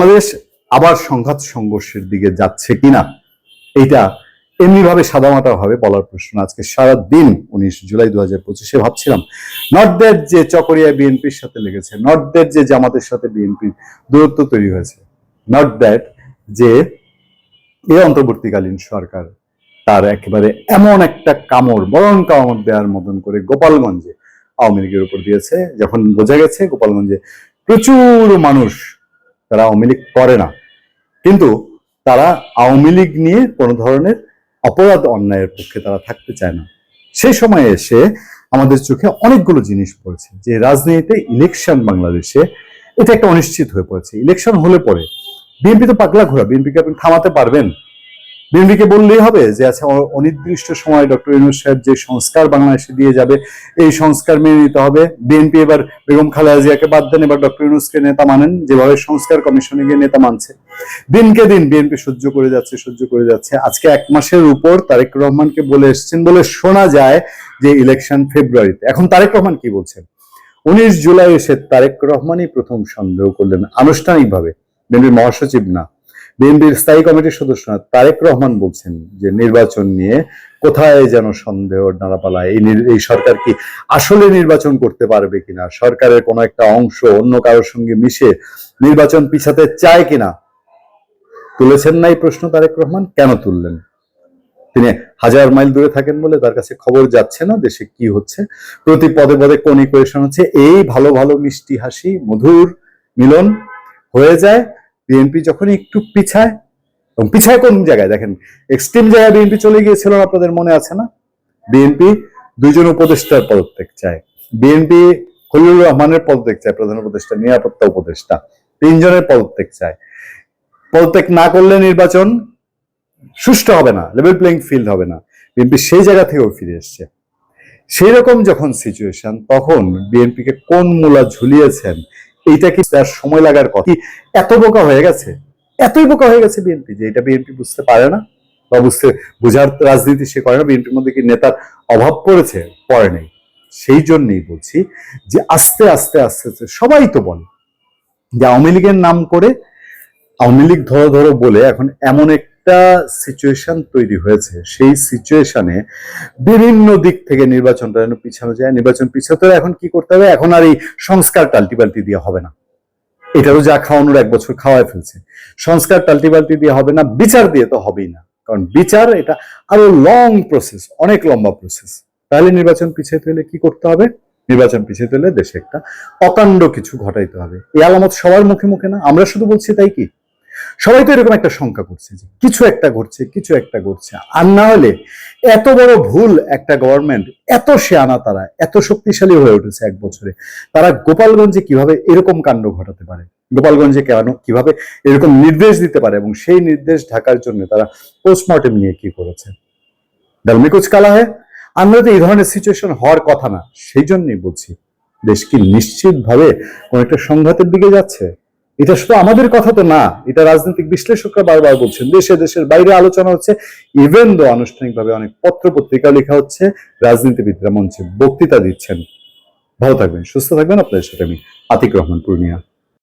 বাংলাদেশ আবার সংঘাত সংঘর্ষের দিকে যাচ্ছে কিনা, এইটা এমনিভাবে সাদামাটা ভাবে বলার প্রশ্ন। আজকে সারা দিন উনিশ জুলাই দু হাজার পঁচিশে ভাবছিলাম, নর্থদের যে চকরিয়া বিএনপির সাথে লেগেছে, নর্থদের যে জামাতের সাথে বিএনপির দূরত্ব তৈরি হয়েছে নট দ্যাট যে এই অন্তর্বর্তীকালীন সরকার, তার একেবারে এমন একটা কামড় বরং কামড় দেওয়ার মতন করে গোপালগঞ্জে আওয়ামী লীগের উপর দিয়েছে। যখন বোঝা গেছে গোপালগঞ্জে প্রচুর মানুষ তারা আওয়ামী লীগ করে না। কিন্তু তারা আওয়ামী লীগ নিয়ে কোনো ধরনের অপরাধ অন্যায়ের পক্ষে তারা থাকতে চায় না। সেই সময়ে এসে আমাদের চোখে অনেকগুলো জিনিস পড়েছে যে রাজনীতিতে ইলেকশন বাংলাদেশে এটা একটা অনিশ্চিত হয়ে পড়েছে। ইলেকশন হলে পরে বিএনপি তো পাগলা ঘোরা বিএনপিকে আপনি থামাতে পারবেন? বিএনপিকে বললেই হবে যে আচ্ছা অনির্দিষ্ট সময় ডক্টর ইউনুস সাহেব যে সংস্কার বাংলাদেশে দিয়ে যাবে, এই সংস্কার মেনে নিতে হবে। বিএনপি এবার বেগম খালেদা জিয়াকে বাদ দেন, এবার ডক্টর ইউনুসকে নেতা মানেন, যেভাবে সংস্কার কমিশনে গিয়ে নেতা মানছে। দিনকে দিন বিএনপি সহ্য করে যাচ্ছে, সহ্য করে যাচ্ছে। আজকে এক মাসের উপর তারেক রহমানকে বলে এসছেন বলে শোনা যায় যে ইলেকশন ফেব্রুয়ারিতে এখন তারেক রহমান কি বলছেন? উনিশ জুলাই এসে তারেক রহমানই প্রথম সন্দেহ করলেন। আনুষ্ঠানিকভাবে। বিএনপির মহাসচিব না। বিএনপির স্থায়ী কমিটির সদস্য তারেক রহমান বলছেন যে নির্বাচন নিয়ে কোথায় যেন সন্দেহ নাড়াপালা এই এই সরকার কি আসলে নির্বাচন করতে পারবে কিনা? সরকারের কোনো একটা অংশ অন্য কারোর সঙ্গে মিশে নির্বাচন পিছাতে চায় কিনা? তুলেছেন না এই প্রশ্ন তারেক রহমান? কেন তুললেন? তিনি হাজার মাইল দূরে থাকেন বলে তার কাছে খবর যাচ্ছে না দেশে কি হচ্ছে। প্রতি পদে পদে কোন ইকুয়েশন হচ্ছে এই ভালো ভালো মিষ্টি হাসি, মধুর মিলন হয়ে যায়। বিএনপি যখন একটু পিছায় পিছায় কোন জায়গায়? দেখেন এক্সট্রিম জায়গায় বিএনপি চলে গিয়েছিল আপনাদের মনে আছে না? বিএনপি দুইজন উপদেষ্টার পদত্যাগ চায়। বিএনপি খলিলুর রহমানের পদত্যাগ চায়, প্রধান উপদেষ্টা, নিরাপত্তা উপদেষ্টা। তিনজনের পদত্যাগ চায়। পদত্যাগ না করলে নির্বাচন সুষ্ঠু হবে না লেভেল প্লেইং ফিল্ড হবে না। বিএনপি সেই জায়গা থেকেও ফিরে এসছে। সেই রকম যখন সিচুয়েশন তখন বিএনপিকে কোন মূলা ঝুলিয়েছেন এইটা কি তার সময় লাগার কথা? এত বোকা হয়ে গেছে? এতই বোকা হয়ে গেছে বিএনপি যে এটা বিএনপি বুঝতে পারে না বা বুঝতে, বোঝার রাজনীতি সে করে না। বিএনপির মধ্যে কি নেতার অভাব পড়েছে? পড়ে নেই। সেই জন্যই বলছি যে আস্তে আস্তে আস্তে আস্তে সবাই তো বলে যে আওয়ামী লীগের নাম করে আওয়ামী লীগ ধরো ধরো বলে এখন এমন একটা সিচুয়েশন তৈরি হয়েছে। সেই সিচুয়েশনে বিভিন্ন দিক থেকে নির্বাচনটা যেন পিছানো যায়। নির্বাচন পিছাতে এখন কি করতে হবে? এখন আর এই সংস্কার টাল্টি পাল্টি দিয়ে হবে না। এটারও যা খাওয়ানোর এক বছর খাওয়ায় ফেলছে। সংস্কার টাল্টি পাল্টি দিয়ে হবে না, বিচার দিয়ে তো হবেই না। কারণ বিচার এটা আরও লং প্রসেস অনেক লম্বা প্রসেস তাহলে নির্বাচন পিছিয়ে হলে কি করতে হবে? নির্বাচন পিছিয়ে হলে দেশে একটা অকাণ্ড কিছু ঘটাইতে হবে। এই আলামত সবার মুখে মুখে না, আমরা শুধু বলছি তাই কি? সবাই তো এরকম একটা শঙ্কা করছে যে কিছু একটা ঘটছে, কিছু একটা ঘটছে। আর না হলে এত বড় ভুল একটা গভর্নমেন্ট এত শেয়ানা তারা, এত শক্তিশালী হয়ে উঠেছে এক বছরে। তারা গোপালগঞ্জে কীভাবে এরকম কাণ্ড ঘটাতে পারে? গোপালগঞ্জে কেন, কীভাবে এরকম নির্দেশ দিতে পারে? এবং সেই নির্দেশ ঢাকার জন্য তারা পোস্টমর্টেম নিয়ে কি করেছে? ডালমি কুচ কালা হয় আমরা তো এই ধরনের সিচুয়েশন হওয়ার কথা না। সেই জন্যই বলছি, দেশ কি নিশ্চিতভাবে কোন একটা সংঘাতের দিকে যাচ্ছে? এটা শুধু আমাদের কথা তো না, এটা রাজনৈতিক বিশ্লেষকরা বারবার বলছেন। দেশে দেশের বাইরে আলোচনা হচ্ছে ইভেন দো আনুষ্ঠানিকভাবে অনেক পত্র, পত্রিকা লেখা হচ্ছে, রাজনীতিবিদরা মঞ্চে বক্তৃতা দিচ্ছেন। ভালো থাকবেন, সুস্থ থাকবেন। আপনাদের সাথে আমি আতিক রহমান পূর্ণিয়া।